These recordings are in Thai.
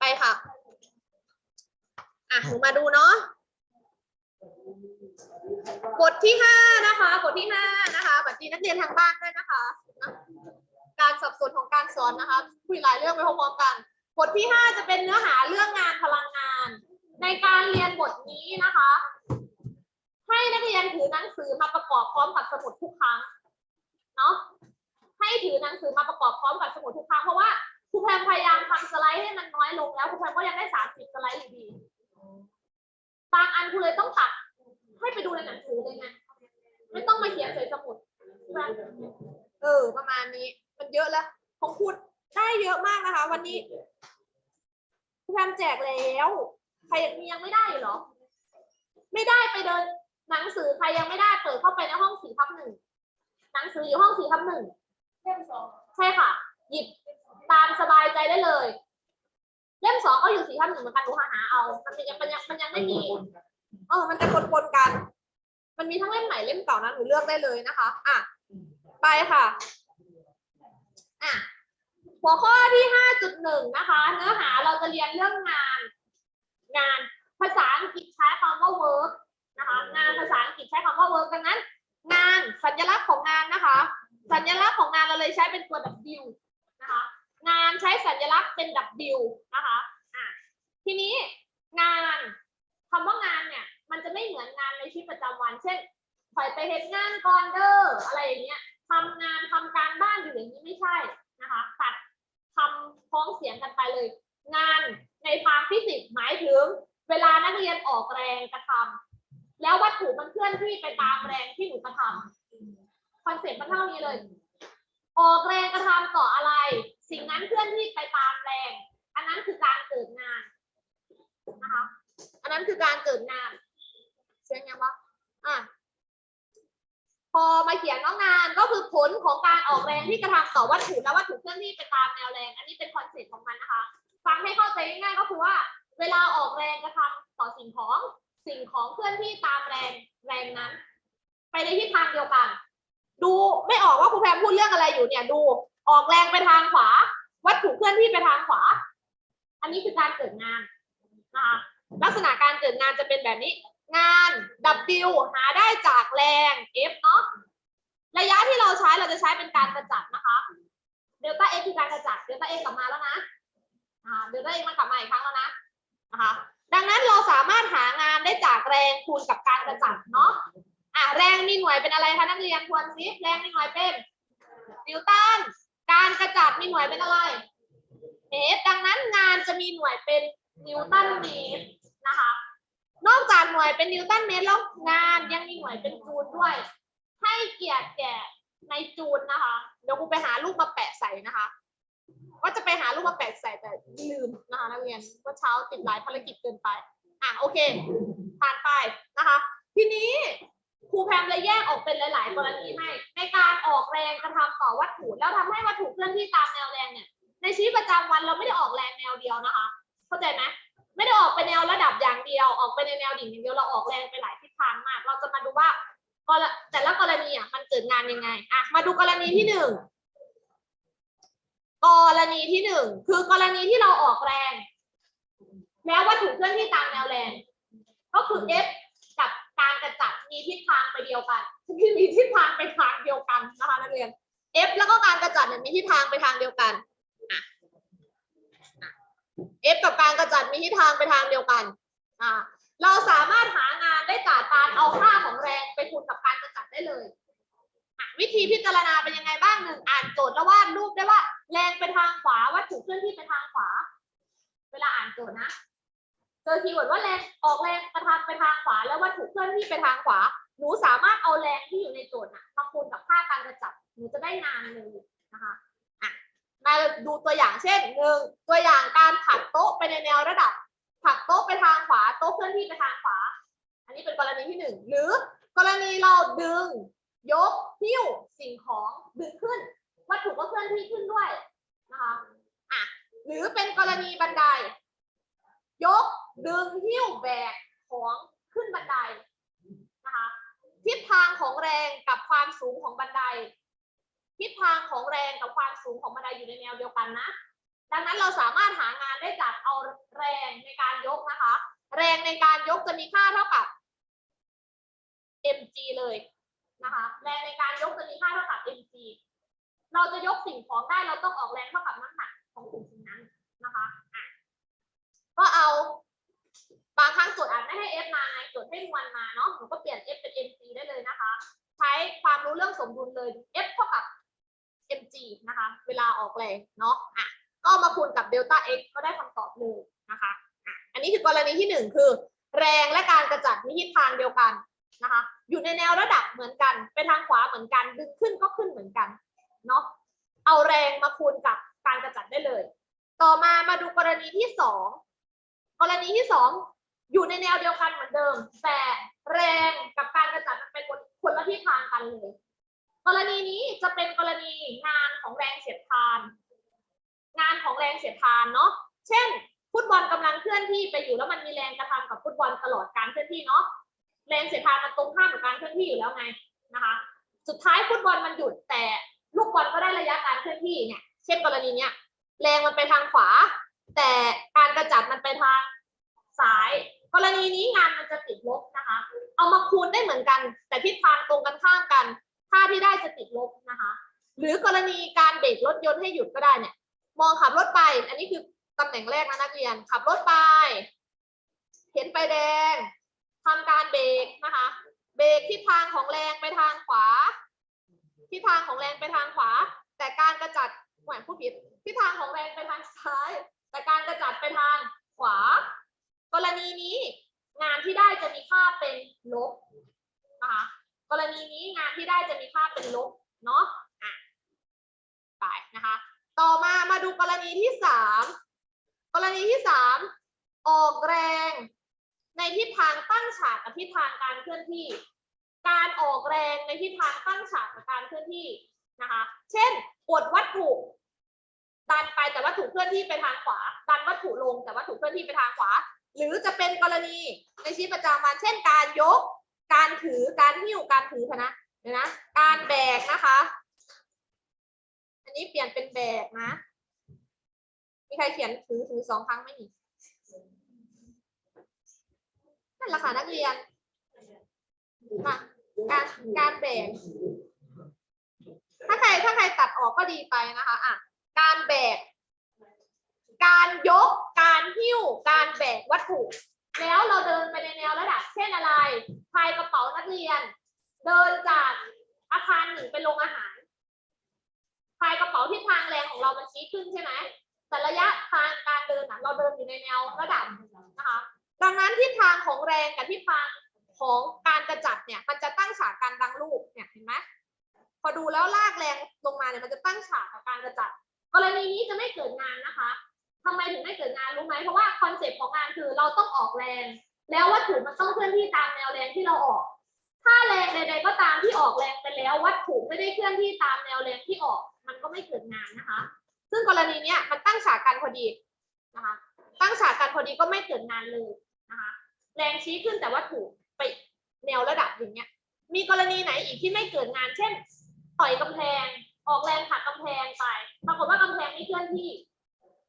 ไปค่ะ อะหนูมาดูเนาะบทที่ห้านะคะบทที่ห้านะคะบัดนี้นักเรียนทางบ้านด้วยนะคะนะการสับสนของการสอนนะคะ คุยหลายเรื่องไปพร้อมๆกัน บทที่ห้าจะเป็นเนื้อหาเรื่องงานพลังงาน ในการเรียนบทนี้นะคะ ให้นักเรียนถือหนังสือมาประกอบพร้อมกับสมุดทุกครั้ง เนาะให้ถือหนังสือมาประกอบพร้อมกับสมุดทุกครั้งเพราะว่า ครูแพมพยายามทำสไลด์ให้มันน้อยลงแล้วครูแพมก็ยังได้สามสิบสไลด์อยู่ดี บางอันครูเลยต้องตัดให้ไปดูในหนังสือเลยไงไม่ต้องมาเขียนใส่สมุดเออ ประมาณนี้ มันเยอะแล้วของคุณได้เยอะมากนะคะ วันนี้ครูแพมแจกแล้วใครมียังไม่ได้อยู่เหรอ ไม่ได้ไปเดินหนังสือใครยังไม่ได้เปิดเข้าไปในห้องสี่ทับหนึ่งหนังสืออยู่ห้องสี่ทับหนึ่งใช่ค่ะ หยิบ ตามสบายใจได้เลย เล่มสองก็อยู่สี่ทับหนึ่งเหมือนกันดูหาหาเอา มันยังมันยังมันยังไม่มี เออ มันจะปนๆกัน มันมีทั้งเล่มใหม่เล่มเก่านะหนูเลือกได้เลยนะคะ อะ ไปค่ะ อะ หัวข้อที่ห้าจุดหนึ่งนะคะ เนื้อหาเราจะเรียนเรื่องงาน งานภาษาอังกฤษใช้คำว่า work นะคะ งานภาษาอังกฤษใช้คำว่า work ดังนั้น งานสัญลักษณ์ของงานนะคะ สัญลักษณ์ของงานเราเลยใช้เป็นตัว W นะคะ งานใช้สัญลักษณ์เป็น W นะคะอะทีนี้งานคำว่างานเนี่ย มันจะไม่เหมือนงานในชีวิตประจำวัน เช่นปล่อยไปเฮ็ดงานก่อนเด้ออะไรอย่างเงี้ยทำงานทำการบ้านอยู่อย่างนี้ไม่ใช่นะคะตัดคำพ้องเสียงกันไปเลย งานในทางฟิสิกส์หมายถึง เวลานักเรียนออกแรงกระทำแล้ววัตถุมันเคลื่อนที่ไปตามแรงที่หนูกระทำคอนเซ็ปต์มันเท่านี้เลย ออกแรงกระทำต่ออะไร สิ่งนั้นเคลื่อนที่ไปตามแรง อันนั้นคือการเกิดงานนะคะ อันนั้นคือการเกิดงานเสียงยังวะอะพอมาเขียนว่างานก็คือผลของการออกแรงที่กระทำต่อวัตถุและวัตถุเคลื่อนที่ไปตามแนวแรง อันนี้เป็นคอนเซ็ปต์ของมันนะคะ ฟังให้เข้าใจง่ายๆก็คือว่า เวลาออกแรงกระทำต่อสิ่งของสิ่งของเคลื่อนที่ตามแรงแรงนั้น ไปในทิศทางเดียวกัน ดูไม่ออกว่าครูแพมพูดเรื่องอะไรอยู่เนี่ยดู ออกแรงไปทางขวา วัตถุเคลื่อนที่ไปทางขวา อันนี้คือการเกิดงานนะคะลักษณะการเกิดงานจะเป็นแบบนี้ งาน W หาได้จากแรง F เนาะระยะที่เราใช้เราจะใช้เป็นการกระจัดนะคะเดลต้า X คือการกระจัดเดลต้า X กลับมาแล้วนะอ่าเดลต้า X มันกลับมาอีกครั้งแล้วนะนะคะดังนั้นเราสามารถหางานได้จากแรงคูณกับการกระจัดเนาะอะแรงมีหน่วยเป็นอะไรคะนักเรียนทวนซิแรงมีหน่วยเป็นนิวตัน การกระจัดมีหน่วยเป็นอะไรเมตรดังนั้นงานจะมีหน่วยเป็นนิวตันเมตรนะคะ นอกจากหน่วยเป็นนิวตันเมตรแล้วงานยังมีหน่วยเป็นจูลด้วย ให้เกียรติแก่ในจูลนะคะ เดี๋ยวครูไปหารูปมาแปะใส่นะคะ ก็จะไปหารูปมาแปะใส่แต่ลืมนะคะนักเรียนว่าเช้าติดหลายภารกิจเกินไป อะโอเค ผ่านไปนะคะ ทีนี้ ครูแพมเลยแยกออกเป็นหลาย ๆ กรณีให้ ในการออกแรงกระทำต่อวัตถุ แล้วทำให้วัตถุเคลื่อนที่ตามแนวแรงเนี่ย ในชีวิตประจำวันเราไม่ได้ออกแรงแนวเดียวนะคะ เข้าใจไหมไม่ได้ออกไปแนวระดับอย่างเดียว ออกไปในแนวดิ่งอย่างเดียวเราออกแรงไปหลายทิศทางมาก เราจะมาดูว่าแต่ละกรณีอะมันเกิดงานยังไงอะมาดูกรณีที่หนึ่งกรณีที่หนึ่งคือกรณีที่เราออกแรง แล้ววัตถุเคลื่อนที่ตามแนวแรง ก็คือ F การกระจัดมีทิศทางไปเดียวกันที่มีทิศทางไปทางเดียวกันนะคะนักเรียน F แล้วก็การกระจัดเนี่ยมีทิศทางไปทางเดียวกัน F กับการกระจัดมีทิศทางไปทางเดียวกันอ่าเราสามารถหางานได้จากการเอาค่าของแรงไปคูณกับการกระจัดได้เลยวิธีพิจารณาเป็นยังไงบ้างหนึ่งอ่านโจทย์แล้ววาดรูปได้ว่า แรงไปทางขวาวัตถุเคลื่อนที่ไปทางขวา เวลาอ่านโจทย์นะ จอคีย์เวิร์ดว่าแรงออกแรงกระทำไปทางขวา แล้ววัตถุเคลื่อนที่ไปทางขวา หนูสามารถเอาแรงที่อยู่ในโจทย์น่ะมาคูณกับค่าการกระจับ หนูจะได้นานเลยนะคะอะมาดูตัวอย่างเช่นหนึ่งตัวอย่างการผลักโต๊ะไปในแนวระดับผลักโต๊ะไปทางขวาโต๊ะเคลื่อนที่ไปทางขวา อันนี้เป็นกรณีที่หนึ่งหรือกรณีเราดึง ยกหิ้วสิ่งของดึงขึ้น วัตถุก็เคลื่อนที่ขึ้นด้วยนะคะอะหรือเป็นกรณีบันได ยกดึงหิ้วแบกของขึ้นบันไดนะคะทิศทางของแรงกับความสูงของบันได ทิศทางของแรงกับความสูงของบันไดอยู่ในแนวเดียวกันนะ ดังนั้นเราสามารถหางานได้จากเอาแรงในการยกนะคะ แรงในการยกจะมีค่าเท่ากับ mg เลยนะคะแรงในการยกจะมีค่าเท่ากับ mg เราจะยกสิ่งของได้เราต้องออกแรงเท่ากับน้ำหนักของสิ่งสิ่งนั้นนะคะอะ ก็เอาบางครั้งโจทย์อาจไม่ให้ f มาไงโจทย์ให้มวลมาเนาะหนูก็เปลี่ยน f เป็น mc ได้เลยนะคะ ใช้ความรู้เรื่องสมดุลเลย f เท่ากับ mg นะคะ เวลาออกแรงเนาะอะก็มาคูณกับเดลต้า x ก็ได้คำตอบเลยนะคะอะอันนี้คือกรณีที่หนึ่งคือ แรงและการกระจัดมีทิศทางเดียวกันนะคะ อยู่ในแนวระดับเหมือนกันไปทางขวาเหมือนกันดึงขึ้นก็ขึ้นเหมือนกันเนาะเอาแรงมาคูณกับการกระจัดได้เลย ต่อมามาดูกรณีที่สอง กรณีที่สองอยู่ในแนวเดียวกันเหมือนเดิม แต่แรงกับการกระจัดมันเป็นคนคนละทิศทางกันเลยกรณีนี้จะเป็นกรณีงานของแรงเสียดทาน งานของแรงเสียดทานเนาะเช่น ฟุตบอลกำลังเคลื่อนที่ไปอยู่แล้วมันมีแรงกระทำกับฟุตบอลตลอดการเคลื่อนที่เนาะแรงเสียดทานมันตรงข้ามกับการเคลื่อนที่อยู่แล้วไงนะคะ สุดท้ายฟุตบอลมันหยุดแต่ลูกบอลก็ได้ระยะการเคลื่อนที่เนี่ยเช่นกรณีเนี้ยแรงมันไปทางขวา แต่การกระจัดมันไปทางซ้าย กรณีนี้งานมันจะติดลบนะคะ เอามาคูณได้เหมือนกัน แต่ทิศทางตรงกันข้ามกัน ค่าที่ได้จะติดลบนะคะ หรือกรณีการเบรกรถยนต์ให้หยุดก็ได้เนี่ย มองขับรถไป อันนี้คือตำแหน่งแรกนะนักเรียน ขับรถไป เห็นไฟแดงทำการเบรกนะคะ เบรกทิศทางของแรงไปทางขวา ทิศทางของแรงไปทางขวา แต่การกระจัดหมายผู้ผิดทิศทางของแรงไปทางซ้าย แต่การกระจัดไปทางขวา กรณีนี้งานที่ได้จะมีค่าเป็นลบนะคะกรณีนี้งานที่ได้จะมีค่าเป็นลบเนาะอะไปนะคะ ต่อมามาดูกรณีที่สามกรณีที่สามออกแรง ในทิศทางตั้งฉากกับทิศทางการเคลื่อนที่ การออกแรงในทิศทางตั้งฉากกับการเคลื่อนที่นะคะ เช่นกดวัตถุ ดันไปแต่วัตถุเคลื่อนที่ไปทางขวา ดันวัตถุลงแต่วัตถุเคลื่อนที่ไปทางขวา หรือจะเป็นกรณีในชีวิตประจำวันเช่น การยก การถือการหิ้วการถือนะเดี๋ยนะ การแบกนะคะ อันนี้เปลี่ยนเป็นแบกนะ มีใครเขียนถือถือสองครั้งไหมนี่นั่นแหละค่ะนักเรียนมาการการแบกถ้าใครถ้าใครตัดออกก็ดีไปนะคะอะ การแบก การยก การหิ้ว การแบกวัตถุ แล้วเราเดินไปในแนวระดับ เช่นอะไรพายกระเป๋านักเรียน เดินจากอาคารหนึ่งไปโรงอาหารพายกระเป๋าที่ทางแรงของเรามันชี้ขึ้นใช่ไหมแต่ระยะทางการเดินน่ะเราเดินอยู่ในแนวระดับนะคะ ดังนั้นทิศทางของแรงกับทิศทางของการกระจัดเนี่ย มันจะตั้งฉากกันดังรูปเนี่ยเห็นไหมพอดูแล้วลากแรงลงมาเนี่ยมันจะตั้งฉากกับการกระจัด กรณีนี้จะไม่เกิดงานนะคะทำไมถึงไม่เกิดงานรู้ไหมเพราะว่าคอนเซปต์ของงานคือเราต้องออกแรง แล้ววัตถุมันต้องเคลื่อนที่ตามแนวแรงที่เราออก ถ้าแรงใดๆก็ตามที่ออกแรงไปแล้ว วัตถุไม่ได้เคลื่อนที่ตามแนวแรงที่ออก มันก็ไม่เกิดงานนะคะ ซึ่งกรณีนี้มันตั้งฉากกันพอดีนะคะ ตั้งฉากกันพอดีก็ไม่เกิดงานเลยนะคะ แรงชี้ขึ้นแต่วัตถุไปแนวระดับอย่างเงี้ยมีกรณีไหนอีกที่ไม่เกิดงาน เช่น ต่อยกำแพง ออกแรงผลักกำแพงไป ปรากฏว่ากำแพงไม่เคลื่อนที่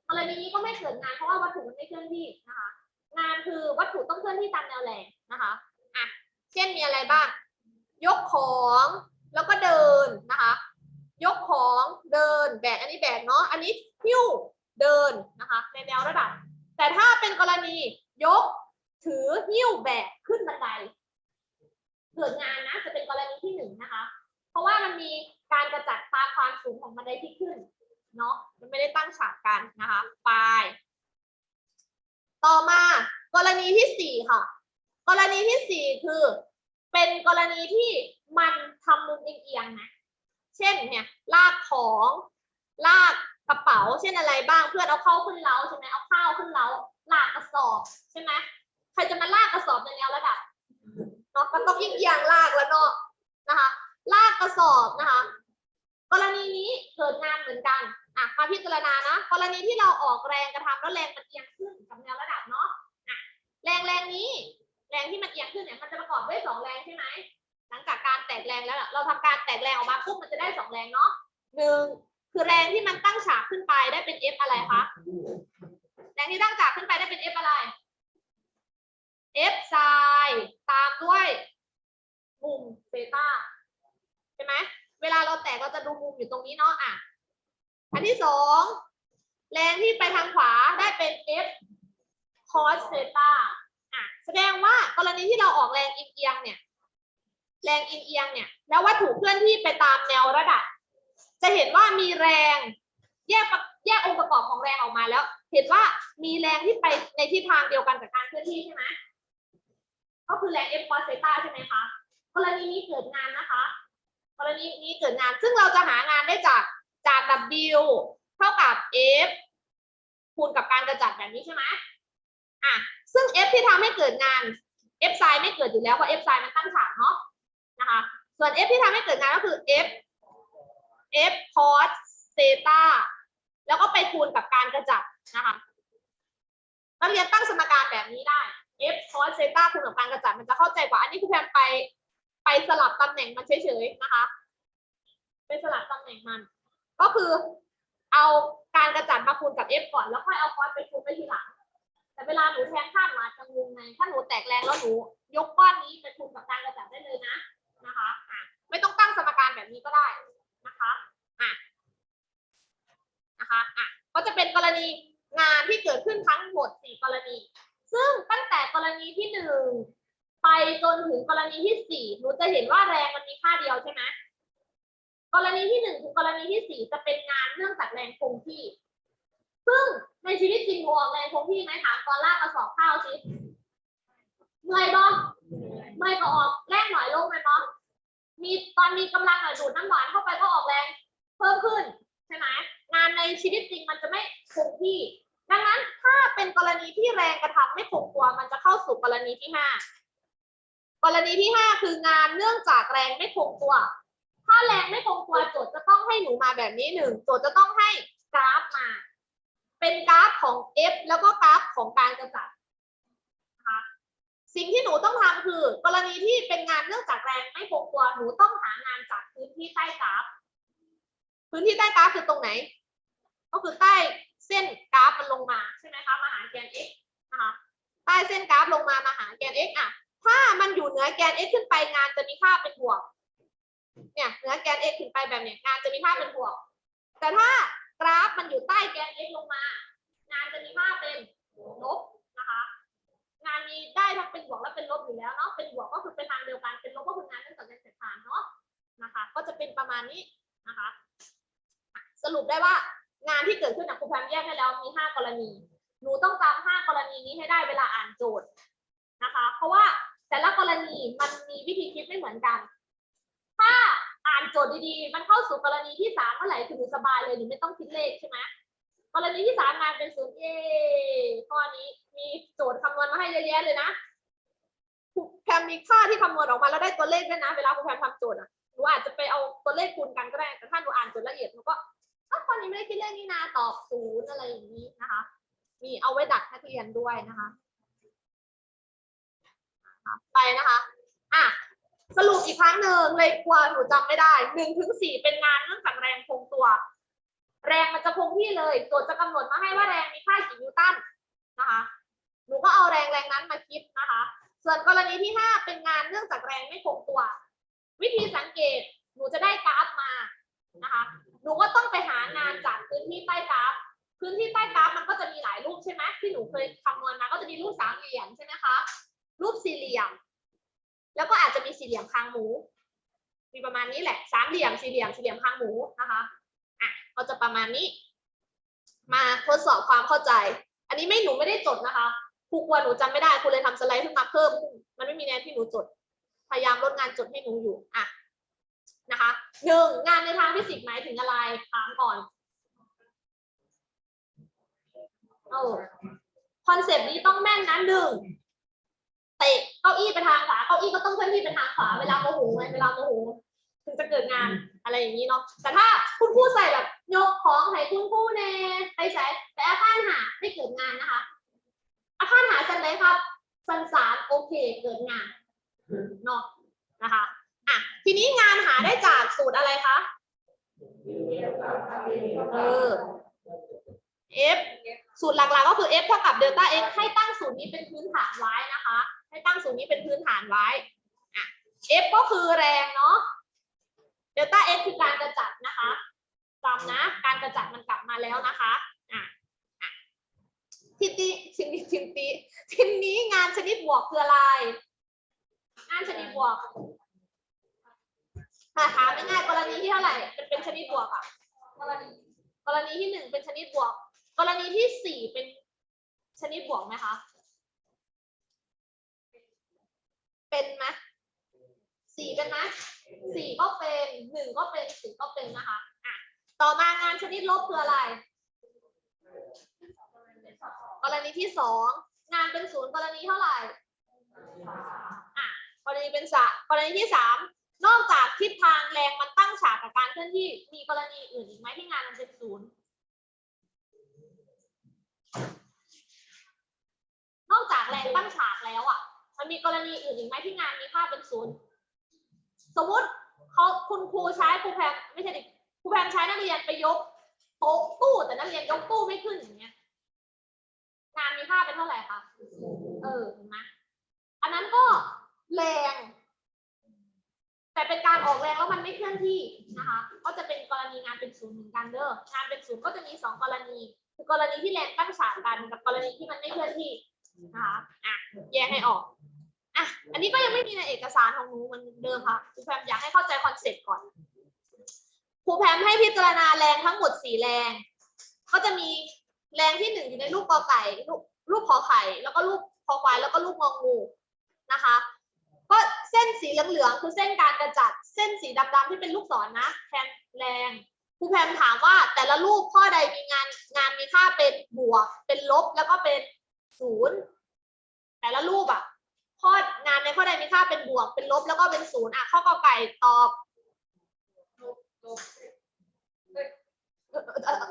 กรณีนี้ก็ไม่เกิดงานเพราะว่าวัตถุมันไม่เคลื่อนที่นะคะ งานคือวัตถุต้องเคลื่อนที่ตามแนวแรงนะคะอะเช่นมีอะไรบ้าง ยกของแล้วก็เดินนะคะ ยกของเดินแบกอันนี้แบกเนาะอันนี้หิ้วเดินนะคะในแนวระดับ แต่ถ้าเป็นกรณียกถือหิ้วแบกขึ้นบันได เกิดงานนะจะเป็นกรณีที่หนึ่งนะคะ เพราะว่ามันมี การกระจัดตาความสูงของบันไดที่ขึ้นเนาะมันไม่ได้ตั้งฉากกันนะคะไปต่อมากรณีที่สี่ค่ะ กรณีที่สี่คือ เป็นกรณีที่มันทำมุมเอียงๆนะเช่นเนี่ยลากของลากกระเป๋า เช่นอะไรบ้างเพื่อนเอาเข้าขึ้นเล้าใช่ไหมเอาข้าวขึ้นเล้าลากกระสอบใช่ไหมใครจะมาลากกระสอบในแนวระดับเนาะมันต้องเอียงๆลากแล้วเนาะนะคะ ลากกระสอบนะคะ กรณีนี้เกิดงานเหมือนกันอะมาพิจารณานะ กรณีที่เราออกแรงกระทำแล้วแรงมันเอียงขึ้นกับแนวระดับเนาะอะแรงแรงนี้ แรงที่มันเอียงขึ้นเนี่ยมันจะประกอบด้วยสองแรงใช่ไหมหลังจากการแตกแรงแล้วเราทำการแตกแรงออกมาปุ๊บมันจะได้สองแรงเนาะหนึ่งคือแรงที่มันตั้งฉากขึ้นไปได้เป็น F อะไรคะแรงที่ตั้งฉากขึ้นไปได้เป็น F อะไร F ไซน์ตามด้วยมุมเซต้า ช่ไหมเวลาเราแตกเราจะดูมุมอยู่ตรงนี้เนาะอะอันที่สองแรงที่ไปทางขวาได้เป็น F cos เซตาอะแสดงว่ากรณีที่เราออกแรงเอียงเนี่ย แรงเอียงเนี่ย แล้ววัตถุเคลื่อนที่ไปตามแนวระดับ จะเห็นว่ามีแรงแยกแยกองค์ประกอบของแรงออกมาแล้ว เห็นว่ามีแรงที่ไปในทิศทางเดียวกันกับการเคลื่อนที่ใช่ไหมก็คือแรง F cos เซตาใช่ไหมคะกรณีนี้เกิดงานนะคะ กรณีนี้เกิดงาน ซึ่งเราจะหางานได้จากจาก W เท่ากับ F คูณกับการกระจัดแบบนี้ใช่ไหมอะ ซึ่ง F ที่ทำให้เกิดงาน F ไซน์ไม่เกิดอยู่แล้วเพราะ F ไซน์มันตั้งฉากเนาะนะคะ ส่วน F ที่ทำให้เกิดงานก็คือ F F cos เซตาแล้วก็ไปคูณกับการกระจัดนะคะนักเรียนตั้งสมการแบบนี้ได้ F cos เซตาคูณกับการกระจัดมันจะเข้าใจกว่า อันนี้คือแพมไป ไปสลับตำแหน่งมันเฉยๆนะคะไปสลับตำแหน่งมัน ก็คือเอาการกระจัดมาคูณกับ F ก่อนแล้วค่อยเอา cos ไปคูณไปทีหลัง แต่เวลาหนูแทนค่าหนูอาจจะงงไงถ้าหนูแตกแรงแล้วหนูยกก้อนนี้ไปคูณกับการกระจัดได้เลยนะนะคะอะไม่ต้องตั้งสมการแบบนี้ก็ได้นะคะอะนะคะอะก็จะเป็นกรณีงานที่เกิดขึ้นทั้งหมดสี่กรณี ซึ่งตั้งแต่กรณีที่หนึ่ง ไปจนถึงกรณีที่สี่หนูจะเห็นว่าแรงมันมีค่าเดียวใช่ไหมกรณีที่หนึ่งถึงกรณีที่สี่จะเป็นงานเนื่องจากแรงคงที่ ซึ่งในชีวิตจริงหนูออกแรงคงที่ไหมถามตอนลากกระสอบข้าวสิเมื่อยบ้างเมื่อยก็ออกแรงหน่อยลงไหมบ้างมีตอนมีกำลังหน่อยดูดน้ำหวานเข้าไปก็ออกแรง เพิ่มขึ้นใช่ไหมงานในชีวิตจริงมันจะไม่คงที่ ดังนั้นถ้าเป็นกรณีที่แรงกระทำไม่คงตัวมันจะเข้าสู่กรณีที่ห้า กรณีที่ห้าคืองานเนื่องจากแรงไม่คงตัว ถ้าแรงไม่คงตัวโจทย์จะต้องให้หนูมาแบบนี้หนึ่งโจทย์จะต้องให้กราฟมา เป็นกราฟของ F แล้วก็กราฟของการกระจัดนะคะสิ่งที่หนูต้องทำคือ กรณีที่เป็นงานเนื่องจากแรงไม่คงตัวหนูต้องหางานจากพื้นที่ใต้กราฟ พื้นที่ใต้กราฟคือตรงไหน ก็คือใต้เส้นกราฟมันลงมาใช่ไหมคะมาหาแกน x นะคะใต้เส้นกราฟลงมามาหาแกน x อะ ถ้ามันอยู่เหนือแกน x ขึ้นไปงานจะมีค่าเป็นบวก เนี่ยเหนือแกน x ขึ้นไปแบบเนี้ยงานจะมีค่าเป็นบวก แต่ถ้ากราฟมันอยู่ใต้แกน x ลงมา งานจะมีค่าเป็นลบนะคะ งานมีได้ทั้งเป็นบวกและเป็นลบอยู่แล้วเนาะ เป็นบวกก็คือเป็นทางเดียวกัน เป็นลบก็คืองานเนื่องจากแรงเสียดทานเนาะนะคะ ก็จะเป็นประมาณนี้นะคะ สรุปได้ว่างานที่เกิดขึ้นนะครูแพมแยกให้แล้วมีห้ากรณี หนูต้องจำห้ากรณีนี้ให้ได้เวลาอ่านโจทย์ นะคะ เพราะว่าแต่ละกรณีมันมีวิธีคิดไม่เหมือนกัน ถ้าอ่านโจทย์ดีๆ มันเข้าสู่กรณีที่สามเมื่อไหร่คือหนูสบายเลยหนูไม่ต้องคิดเลขใช่ไหมกรณีที่สามงานเป็นศูนย์เอข้อนี้มีโจทย์คำนวณมาให้เยอะแยะเลยนะครูแพมมีค่าที่คำนวณออกมาแล้วได้ตัวเลขด้วยนะ เวลาครูแพมทำโจทย์อะหนูอาจจะไปเอาตัวเลขคูณกันก็ได้ แต่ถ้าหนูอ่านโจทย์ละเอียดหนูก็อ้าวข้อนี้ไม่ได้คิดเลขนี่นาตอบศูนย์อะไรอย่างนี้นะคะ มีเอาไว้ดักนักเรียนด้วยนะคะ ไปนะคะ อะ สรุปอีกครั้งหนึ่งเลยกลัวหนูจำไม่ได้หนึ่งถึงสี่เป็นงานเนื่องจากแรงคงตัว แรงมันจะคงที่เลยโจทย์จะกำหนดมาให้ว่าแรงมีค่ากี่นิวตันนะคะหนูก็เอาแรงแรงนั้นมาคิดนะคะ ส่วนกรณีที่ห้าเป็นงานเนื่องจากแรงไม่คงตัว วิธีสังเกตหนูจะได้กราฟมานะคะ หนูก็ต้องไปหางานจากพื้นที่ใต้กราฟ พื้นที่ใต้กราฟมันก็จะมีหลายรูปใช่ไหมที่หนูเคยคำนวณมาก็จะมีรูปสามเหลี่ยมใช่ไหมคะ รูปสี่เหลี่ยม แล้วก็อาจจะมีสี่เหลี่ยมคางหมู มีประมาณนี้แหละ สามเหลี่ยมสี่เหลี่ยมสี่เหลี่ยมคางหมูนะคะอะก็จะประมาณนี้ มาทดสอบความเข้าใจ อันนี้ไม่หนูไม่ได้จดนะคะครูกลัวหนูจำไม่ได้ครูเลยทำสไลด์ขึ้นมาเพิ่ม มันไม่มีแนวที่หนูจด พยายามลดงานจดให้หนูอยู่อะนะคะหนึ่งงานในทางฟิสิกส์หมายถึงอะไรถามก่อนเออคอนเซปต์นี้ต้องแม่นนะหนึ่ง เตะเก้าอี้ไปทางขวาเก้าอี้ก็ต้องเคลื่อนที่ไปทางขวาเวลาโมโหไงเวลาโมโหถึงจะเกิดงานอะไรอย่างนี้เนาะแต่ถ้าคุณครูใส่แบบยกของให้คุณครูเนไปใช้แต่อาคารหาไม่เกิดงานนะคะอาคารหาจันเลยครับสันสารโอเคเกิดงานเนาะนะคะอะทีนี้งานหาได้จากสูตรอะไรคะเออ f สูตรหลักๆก็คือ f เท่ากับเดลต้า x ให้ตั้งสูตรนี้เป็นพื้นฐานไว้นะคะ ตั้งสูตรนี้เป็นพื้นฐานไว้อะ f ก็คือแรงเนาะเดลต้า x คือการกระจัดนะคะจำนะ การกระจัดมันกลับมาแล้วนะคะอะอะทีนี้ทีนี้ทีนี้ทีนี้งานชนิดบวกคืออะไร งานชนิดบวกถามง่ายๆกรณีที่เท่าไหร่เป็นเป็นชนิดบวกอะกรณีกรณีที่หนึ่งเป็นชนิดบวก กรณีที่สี่เป็นชนิดบวกไหมคะ เป็นไหมสี่เป็นไหมสี่ก็เป็นหนึ่งก็เป็นสี่ก็เป็นนะคะอะต่อมางานชนิดลบคืออะไร กรณีที่สองงานเป็นศูนย์กรณีเท่าไหร่อะกรณีเป็นสามกรณีที่สามนอกจากทิศทางแรงมันตั้งฉากกับการเคลื่อนที่มีกรณีอื่นอีกไหมที่งานมันเป็นศูนย์นอกจากแรงตั้งฉากแล้วอะ มันมีกรณีอื่นอีกไหมที่งานมีค่าเป็นศูนย์สมมติเขาคุณครูใช้ครูแพมไม่ใช่ดิครูแพมใช้นักเรียนไปยกโต๊ะตู้แต่นักเรียนยกตู้ไม่ขึ้นอย่างเงี้ยงานมีค่าเป็นเท่าไหร่คะเออเห็นไหมอันนั้นก็แรง แต่เป็นการออกแรงแล้วมันไม่เคลื่อนที่นะคะ ก็จะเป็นกรณีงานเป็นศูนย์เหมือนกันเด้องานเป็นศูนย์ก็จะมีสองกรณี คือกรณีที่แรงตั้งฉากกันกับกรณีที่มันไม่เคลื่อนที่นะคะอะแยกให้ออก อะ อันนี้ก็ยังไม่มีในเอกสารของหนูเหมันเดิมค่ะครูแพมอยากให้เข้าใจคอนเซ็ปต์ก่อนครูแพมให้พิจารณาแรงทั้งหมดสี่แรง ก็จะมีแรงที่หนึ่งอยู่ในรูปกอไก่รูปรูปขอไข่ แล้วก็รูปคอควายแล้วก็รูปงองูนะคะ ก็เส้นสีเหลืองๆคือเส้นการกระจัด เส้นสีดำๆที่เป็นลูกศรนะแทนแรงครูแพมถามว่าแต่ละรูปข้อใดมีงานงานมีค่าเป็นบวก เป็นลบแล้วก็เป็นศูนย์แต่ละรูปอะ ข้องานในข้อใดมีค่าเป็นบวกเป็นลบแล้วก็เป็นศูนย์อะข้อกอไก่ตอบ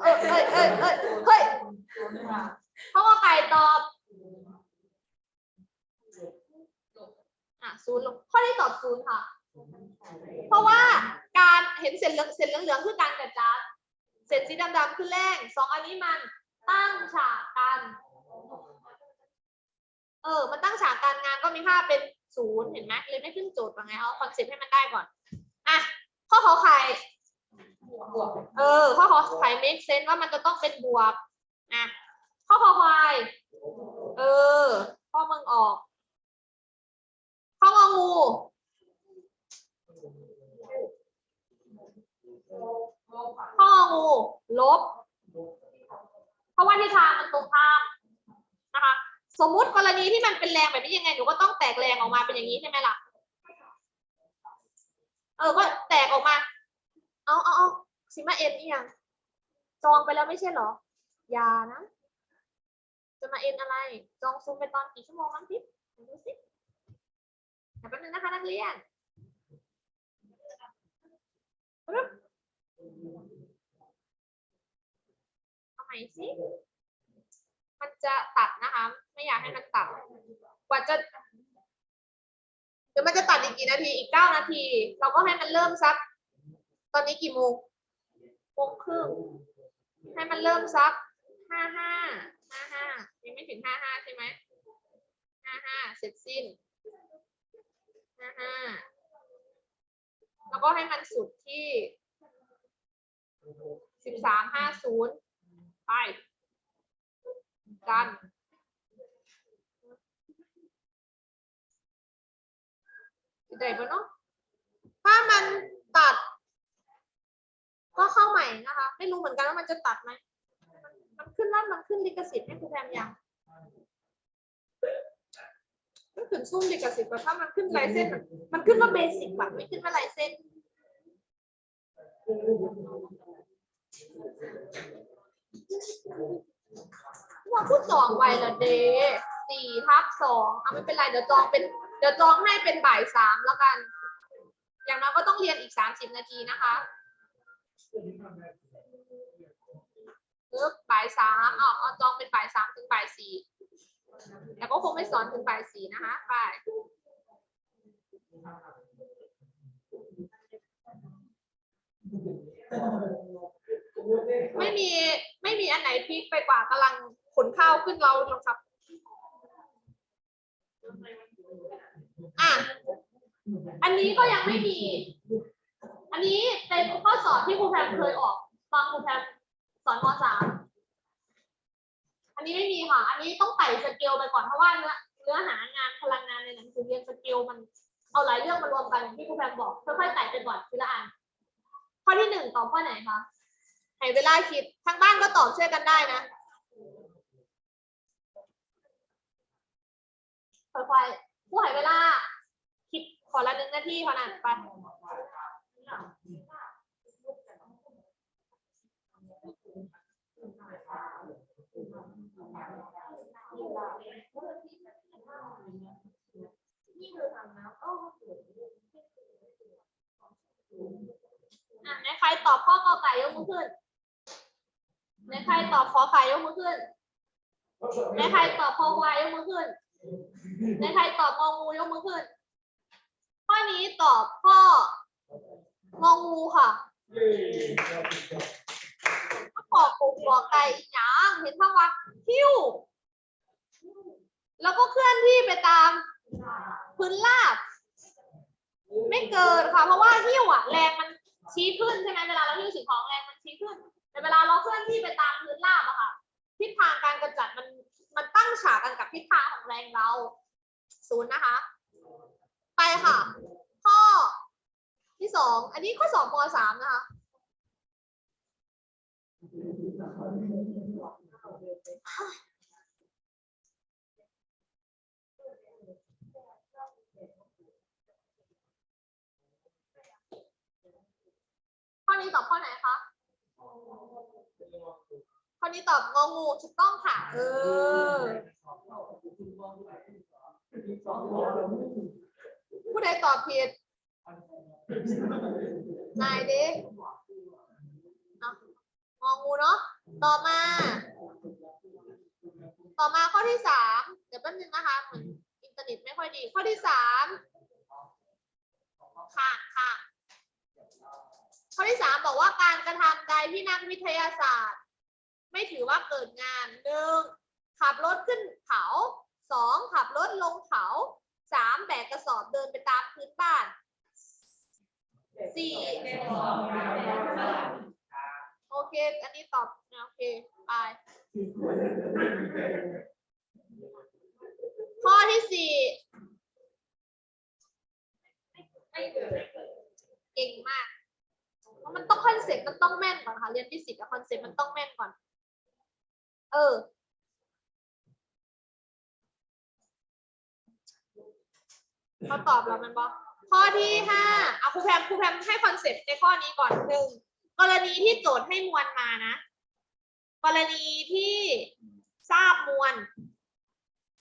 เอ้ยเอ้ยเอ้ยเอ้ยเฮ้ยข้อกอไก่ตอบอะศูนย์ลงข้อที่ตอบศูนย์ค่ะ เพราะว่าการเห็นเส้นเหลืองเส้นเหลืองๆคือการกระจัดเส้นสีดำๆคือแรงสองอันนี้มันตั้งฉากกัน เออ มันตั้งฉากการงานก็มีค่าเป็นศูนย์เห็นไหมเลยไม่ขึ้นโจทย์ว่าไงเอาคอนเซ็ปต์ให้มันได้ก่อน อะ ข้อขอไข่เออ ข้อขอไข่ make sense ว่ามันจะต้องเป็นบวกอะข้อขอควาย เออ ข้อมึงออก ข้ององูข้องูลบ เพราะว่าทิศทางมันตรงข้ามนะคะ สมมุติกรณีที่มันเป็นแรงแบบนี้ยังไงหนูก็ต้องแตกแรงออกมาเป็นอย่างนี้ใช่ไหมล่ะ เออก็แตกออกมา เอาเอาเอาซิมาเอ็นนี่ยังจองไปแล้วไม่ใช่เหรอ ยานะ จะมาเอ็นอะไร จองซูมไปตอนกี่ชั่วโมงน้ำทิพย์ไหนดูสิเดี๋ยวแป๊บนึงนะคะนักเรียนปึ๊บเอาใหม่สิ มันจะตัดนะคะ ไม่อยากให้มันตัด กว่าจะเดี๋ยวมันจะตัดอีกกี่นาทีอีกเก้านาที เราก็ให้มันเริ่มสัก ตอนนี้กี่โมงโมงครึ่งให้มันเริ่มสักห้าห้าห้าห้ายังไม่ถึงห้าห้าใช่ไหมห้าห้าเสร็จสิ้นห้าห้าแล้วก็ให้มันสุดที่สิบสามห้าศูนย์ไป กัน ได้ปะเนาะถ้ามันตัด ก็เข้าใหม่นะคะ ไม่รู้เหมือนกันว่ามันจะตัดไหม มันขึ้นแล้วมันขึ้นลิขสิทธิ์ให้ครูแพมยังก็ขึ้นซุ่มลิขสิทธิ์แต่ถ้ามันขึ้นลายเส้น มันขึ้นว่าเบสิกแบบไม่ขึ้นว่าลายเส้น ว่าพูดจองไว้ละเดสี่ทับสองเอาไม่เป็นไรเดี๋ยวจองเป็นเดี๋ยวจองให้เป็นบ่ายสามแล้วกัน อย่างน้อยก็ต้องเรียนอีกสามสิบนาทีนะคะปึ๊บบ่ายสามเอาเอาจองเป็นบ่ายสามถึงบ่ายสี่แต่ก็คงไม่สอนถึงบ่ายสี่นะคะไปไม่มีไม่มีอันไหนพีคไปกว่ากำลัง ขนข้าวขึ้นเราหรอกครับ อะ อันนี้ก็ยังไม่มี อันนี้เป็นข้อสอบที่ครูแพมเคยออกตอนครูแพมสอนมสามอันนี้ไม่มีค่ะ อันนี้ต้องไต่สเกลไปก่อนเพราะว่าเนื้อเนื้อหางานพลังงานในหนังสือเรียนสเกลมันเอาหลายเรื่องมารวมกันอย่างที่ครูแพมบอกค่อยๆไต่ไปก่อนทีละอันข้อที่หนึ่งตอบข้อไหนคะให้เวลาคิดทางบ้านก็ตอบช่วยกันได้นะ ค่อยๆผู้ให้เวลา คิดขอละหนึ่งนาทีเท่านั้นไปอะในใครตอบข้อกอไก่ยกมือขึ้น ในใครตอบขอไข่ยกมือขึ้น ในใครตอบคอควายยกมือขึ้น ในใครตอบงองูยกมือขึ้น ข้อนี้ตอบข้ององูค่ะก็ขอบปุ่มขอไก่อีกอย่างเห็นข้างว่าคิ้ว แล้วก็เคลื่อนที่ไปตามพื้นราบ ไม่เกินค่ะ เพราะว่าหิ้วอะแรงมันชี้ขึ้นใช่ไหมเวลาเราหิ้วสิ่งของแรงมันชี้ขึ้น แต่เวลาเราเคลื่อนที่ไปตามพื้นราบอะค่ะทิศทางการกระจัดมัน มันตั้งฉากกันกับทิศทางของแรงเราศูนย์นะคะ ไปค่ะ ข้อที่สองอันนี้ข้อสองมสามนะคะข้อนี้ตอบข้อไหนคะข้อนี้ตอบงองูถูกต้องค่ะ เออ ตอบผิดนายดิเององูเนาะ ต่อมา ต่อมาข้อที่สาม เดี๋ยวแป๊บนึงนะคะ เหมือนอินเทอร์เน็ตไม่ค่อยดี ข้อที่สามค่ะค่ะข้อที่สามบอกว่าการกระทำใดที่นักวิทยาศาสตร์ ไม่ถือว่าเกิดงานหนึ่งขับรถขึ้นเขาสองขับรถลงเขา สามแบกกระสอบเดินไปตามพื้นบ้านสี่โอเค อันนี้ตอบนะโอเคไปข้อที่สี่เก่งมากเพราะมันต้องคอนเซ็ปต์มันต้องแม่นก่อนค่ะ เรียนฟิสิกส์คอนเซ็ปต์มันต้องแม่นก่อน เออ เขาตอบแล้วมันบอกข้อที่ห้าเอาครูแพมครูแพมให้คอนเซ็ปต์ในข้อนี้ก่อนหนึ่งกรณีที่โจทย์ให้มวลมานะ กรณีที่ทราบมวล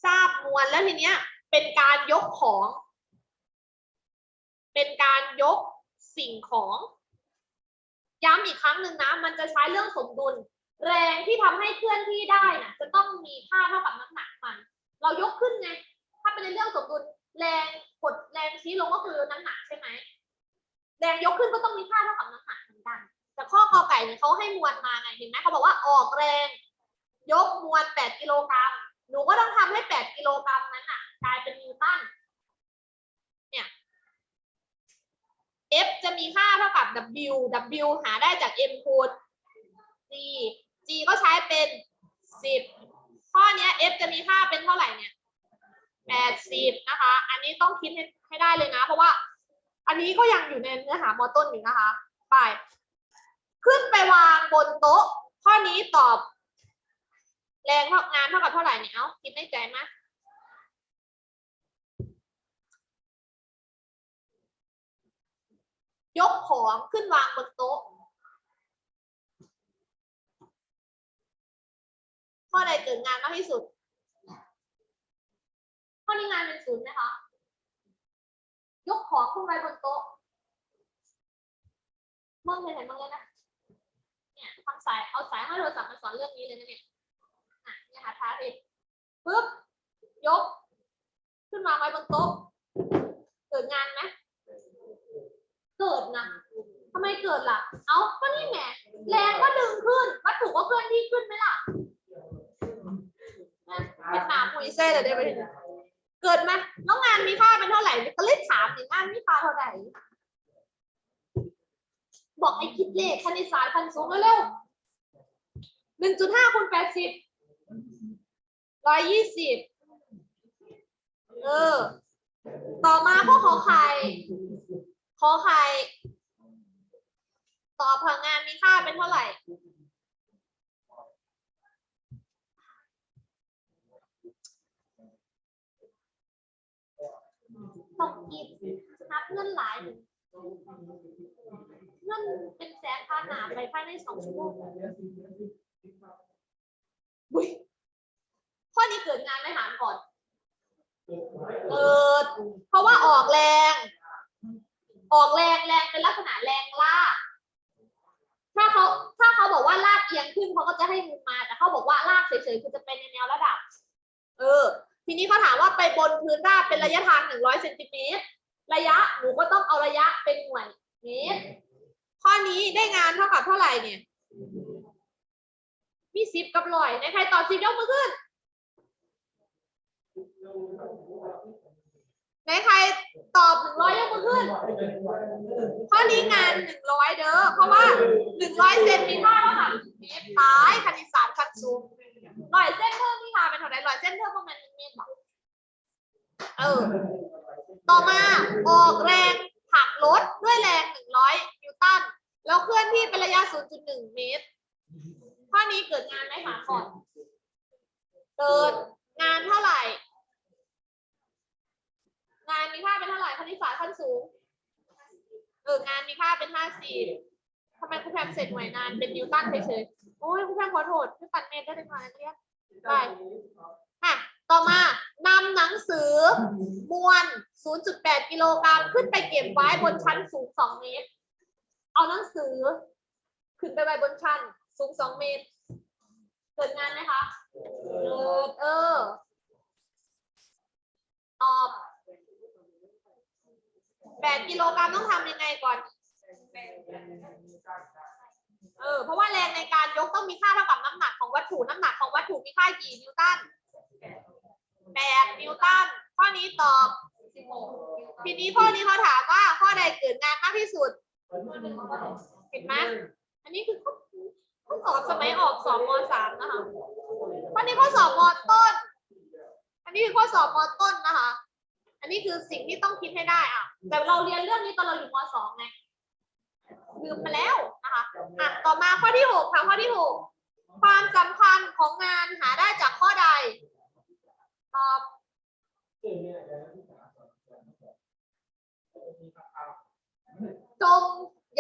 ทราบมวลแล้วทีเนี้ย เป็นการยกของ เป็นการยกสิ่งของ ย้ำอีกครั้งหนึ่งนะ มันจะใช้เรื่องสมดุล แรงที่ทำให้เคลื่อนที่ได้นะจะต้องมีค่าเท่ากับน้ำหนักมัน เรายกขึ้นไง ถ้าเป็นในเรื่องสมดุล แรงกดแรงชี้ลงก็คือน้ำหนักใช่ไหมแรงยกขึ้นก็ต้องมีค่าเท่ากับน้ำหนักเหมือนกัน แต่ข้อกอไก่เนี่ยเขาให้มวลมาไงเห็นไหมเขาบอกว่าออกแรง ยกมวล8กิโลกรัมหนูก็ต้องทำให้ 8กิโลกรัมนั้นอะกลายเป็นนิวตันเนี่ย F จะมีค่าเท่ากับ W W หาได้จาก M คูณ G G ก็ใช้เป็น 10 ข้อนี้ F จะมีค่าเป็นเท่าไหร่เนี่ย 80นะคะ อันนี้ต้องคิดให้ให้ได้เลยนะ เพราะว่า อันนี้ก็ยังอยู่ในเนื้อหามอต้นอยู่นะคะ ไป ขึ้นไปวางบนโต๊ะ ข้อนี้ตอบ แรงเท่างานเท่ากับเท่าไหร่เนี่ยเอ้าคิดในใจไหมยกของขึ้นวางบนโต๊ะ ข้อใดเกิดงานมากที่สุด ข้อนี้งานเป็นศูนย์ไหมคะ ยกของขึ้นไปบนโต๊ะเมื่อเห็นเห็นมั้งเลยนะ เนี่ยทำสายเอาสายให้โทรศัพท์มาสอนเรื่องนี้เลยนะเนี่ยอะเนี่ยหาท้าเลยปึ๊บ ยก ขึ้นมาไว้บนโต๊ะ เกิดงานไหมเกิดนะทำไมเกิดล่ะ เอ้า ก็นี่แหมแรงก็ดึงขึ้น วัตถุก็เคลื่อนที่ขึ้นไหมล่ะเป็นหนาปุยเซ่เลยได้ไหม เกิดไหมแล้วงานมีค่าเป็นเท่าไหร่ก็เลยถามถึงงานมีค่าเท่าไหร่บอกไอ้คิดเลขคณิตศาสตร์พันสูงเร็วหนึ่งจุดห้าคูณแปดสิบร้อยยี่สิบเออ ต่อมาพวกขอไข่ขอไข่ตอบพลังงานมีค่าเป็นเท่าไหร่ ต้อง กินนับเงินหลายเงินเป็นแสนพันหนาไปภายในสองชั่วโมงบุยข้อนี้เกิดงานไม่หารก่อน เกิด เพราะว่าออกแรง ออกแรงแรงเป็นลักษณะแรงลาก ถ้าเขาถ้าเขาบอกว่าลากเอียงขึ้นเขาก็จะให้มุมมา แต่เขาบอกว่าลากเฉยๆคือจะเป็นในแนวระดับ เออ ทีนี้เขาถามว่าไปบนพื้นราบเป็นระยะทางหนึ่งร้อยเซนติเมตร ระยะหนูก็ต้องเอาระยะเป็นหน่วยเมตร ข้อนี้ได้งานเท่ากับเท่าไหร่เนี่ย มีสิบกับร้อยในใครตอบสิบยกมือขึ้นในใครตอบหนึ่งร้อยยกมือขึ้น ข้อนี้งานหนึ่งร้อยเด้อ เพราะว่าหนึ่งร้อยเซนมีค่าเท่ากับเมตรตายคณิตศาสตร์ขั้นสูง รอยเส้นเพิ่มมีค่าเป็นเท่าไหร่ร้อยเส้นเพิ่มประมาณหนึ่งเมตรบอเออ ต่อมาออกแรงผลักรถด้วยแรง100นิวตันแล้วเคลื่อนที่เป็นระยะ 0.1 เมตร ข้อนี้เกิดงานไหมหาก่อน เกิดงานเท่าไหร่ งานมีค่าเป็นเท่าไหร่คณิตศาสตร์ขั้นสูง เอองานมีค่าเป็น 50ทำไมครูแพมเสร็จหน่วยงานเป็นนิวตันเฉยๆ โอ้ยครูแพมขอโทษคือตัดเมตรได้เป็นพันเรียกได้อะต่อมานำหนังสือมวล 0.8 กิโลกรัมขึ้นไปเก็บไว้บนชั้นสูง 2 เมตร เอาหนังสือ ขึ้นไปไว้บนชั้นสูง 2 เมตร เกิดงานไหมคะ เกิด เออ ตอบ 8 กิโลกรัมต้องทำยังไงก่อน เออเพราะว่าแรงในการยกต้องมีค่าเท่ากับน้ำหนักของวัตถุน้ำหนักของวัตถุมีค่ากี่นิวตันแปดนิวตันข้อนี้ตอบทีนี้ข้อนี้เขาถามว่าข้อใดเกิดงานมากที่สุดเห็นไหมอันนี้คืออข้อสอบสมัยออกสอบมสามนะคะข้อนี้ข้อสอบมต้น อันนี้คือข้อสอบมต้นนะคะ อันนี้คือสิ่งที่ต้องคิดให้ได้อะแต่เราเรียนเรื่องนี้ตอนเราอยู่มสองไง ลืมไปแล้วนะคะอะต่อมาข้อที่หกค่ะข้อที่หกความสำคัญของงานหาได้จากข้อใดตอบจง